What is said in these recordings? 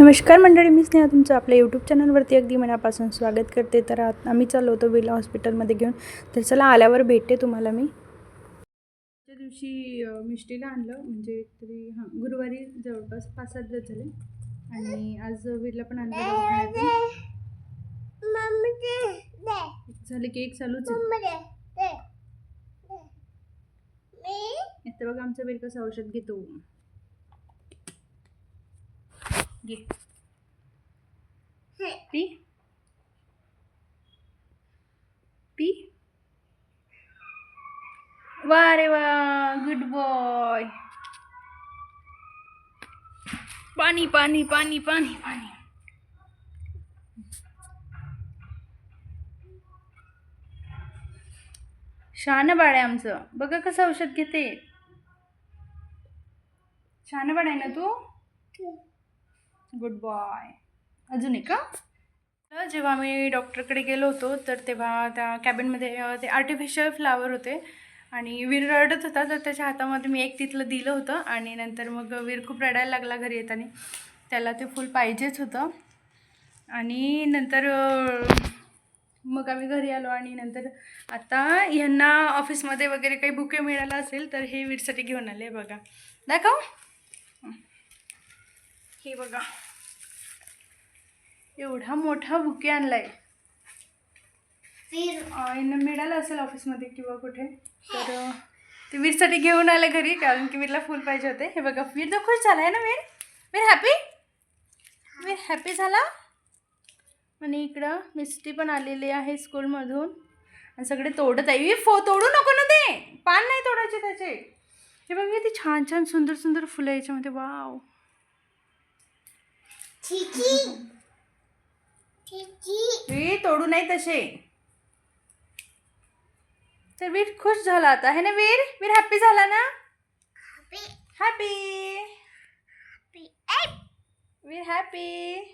नमस्कार मंडळी मी स्नेहा तुमचं आपल्या यूट्यूब चॅनलवरती अगदी मनापासून स्वागत करते. तर आत- आम्ही चाललो होतो विला हॉस्पिटलमध्ये घेऊन. तर चला आल्यावर भेटते तुम्हाला मी. त्या दिवशी मिष्टीला आणलं. म्हणजे तरी हां गुरुवारी जवळपास पाच सात दिवस झाले. आणि आज वीरला पण आणलं. झालं की एक चालूच आहे. आता बघा आमचा वीर कसं औषध घेतो. घे. पी. पी. वा रे वा गुड बॉय पाणी पाणी पाणी पाणी पाणी. शहाणं बाळ आहे आमचं. बघा कसं औषध घेते. शहाणं बाळ आहे ना तू? गुड बॉय अजून एक का जेव्हा मी डॉक्टरकडे गेलो होतो तर तेव्हा त्या कॅबिनमध्ये ते आर्टिफिशियल फ्लावर होते आणि वीर रडत होता तर त्याच्या हातामध्ये मी एक तिथलं दिलं होतं आणि नंतर मग वीर खूप रडायला लागला घरी येताना. त्याला ते फुल पाहिजेच होतं. आणि नंतर मग आम्ही घरी आलो आणि नंतर आता ह्यांना ऑफिसमध्ये वगैरे काही बुके मिळालं असेल तर हे वीरसाठी घेऊन आले बघा. दाखव. हे बघा. एवढा मोठा बुके आणलाय. यांना मिळालं असेल ऑफिसमध्ये किंवा कुठे तर ते वीरसाठी घेऊन आले घरी कारण की वीरला फुल पाहिजे होते. हे बघा वीर तर खुश झाला आहे ना वीर? वीर हॅपी वीर हॅपी झाला? आणि इकडं मिस्टी पण आलेली आहे स्कूलमधून. आणि सगळे तोडत आहे. फो तोडू नको ना ते. पान नाही तोडायचे त्याचे. हे बघा ते छान छान सुंदर सुंदर फुलं याच्यामध्ये. वाव. तोडू नाही तसे. तर वीर खुश झाला आता है ना वीर? वीर हॅपी झाला ना? हॅपी वीर हॅपी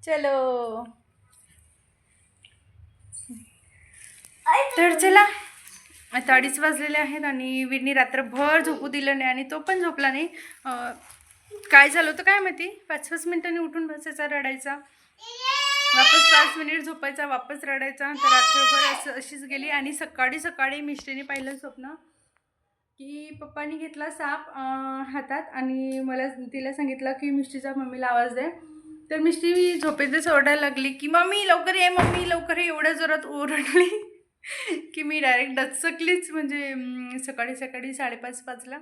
चलो. तर चला. आता अडीच वाजलेले आहेत आणि वीरनी रात्रभर झोपू दिलं नाही आणि तो पण झोपला नाही. काय झालं होतं काय माहिती? पाच पाच मिनिटांनी उठून बसायचा रडायचा. वापस पाच मिनिट झोपायचा वापस रडायचा. तर रात्रभर असं अशीच गेली. आणि सकाळी सकाळी मिष्टीने पाहिलं स्वप्न की पप्पानी घेतला साप हातात आणि मला तिला सांगितलं की मिष्टीचा मम्मीला आवाज दे. तर मिष्टी झोपेतच ओरडायला लागली की मम्मी लवकर ये मम्मी लवकर ये. एवढ्या जोरात ओरडली. की मी डायरेक्ट डचकलीच म्हणजे सकाळी सकाळी साडेपाच पाचला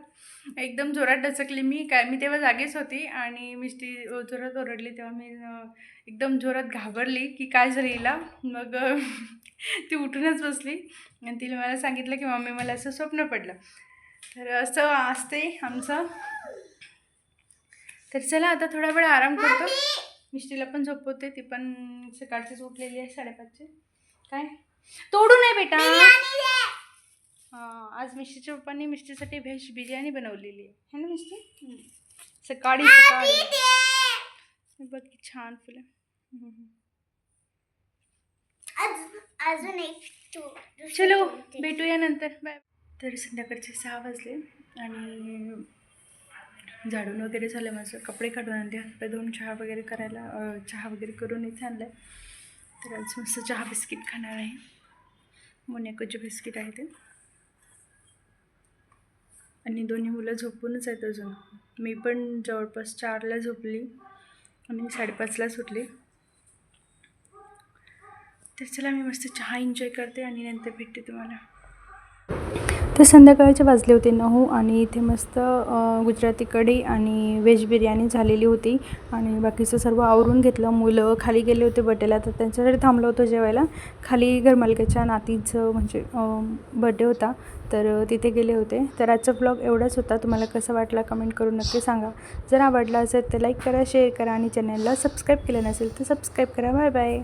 एकदम जोरात डचकली मी. काय मी तेव्हा जागेच होती आणि मिष्टी अ, जोरात ओरडली तेव्हा मी एकदम जोरात घाबरली की काय झालं हिला. मग ती उठूनच बसली आणि तिला मला सांगितलं की मम्मी मला असं स्वप्न पडलं. तर असं असते आमचं. तर चला आता थोडा वेळ आराम करतो. मिष्टीला पण झोपवते ती पण सकाळचीच उठलेली आहे साडेपाचची. काय? तोडू नये बेटा. हां आज मिष्टीच्या पप्पांनी मिष्टीसाठी व्हेज बिर्याणी बनवलेली आहे. है ना हम्म. सकाळी सकाळी. बघ छान फुलं. अजून एक चलो. भेटूया नंतर. बाय. तर संध्याकाळचे सहा वाजले आणि झाडून वगैरे झालं माझं. कपडे काढून आणले हातपाय धुवून चहा वगैरे करायला चहा वगैरे करून इथे आणलं तर आज मस्त चहा बिस्किट खाणार आहे. मोनॅकोचे बिस्किट आहे ते आणि दोन्ही मुलं झोपूनच आहेत अजून. मी पण जवळपास चारला झोपली. आणि साडेपाचला सुटली. तर चला मी मस्त चहा एन्जॉय करते आणि नंतर भेटते तुम्हाला. तर संध्याकाळचे वाजले होते नऊ आणि इथे मस्त गुजराती कढी आणि व्हेज बिर्याणी झालेली होती. आणि बाकीचं सर्व आवरून घेतलं. मुलं खाली गेले होते बड्डेला तर त्यांच्यासाठी थांबलो होतो जेवायला. खाली घरमालकाच्या नातीचं म्हणजे बड्डे होता तर तिथे गेले होते. तर आजचा ब्लॉग एवढाच होता. तुम्हाला कसा वाटला कमेंट करून नक्की सांगा. जर आवडला असेल तर लाईक करा शेअर करा आणि चॅनलला सबस्क्राईब केलं नसेल तर सबस्क्राईब करा. Bye bye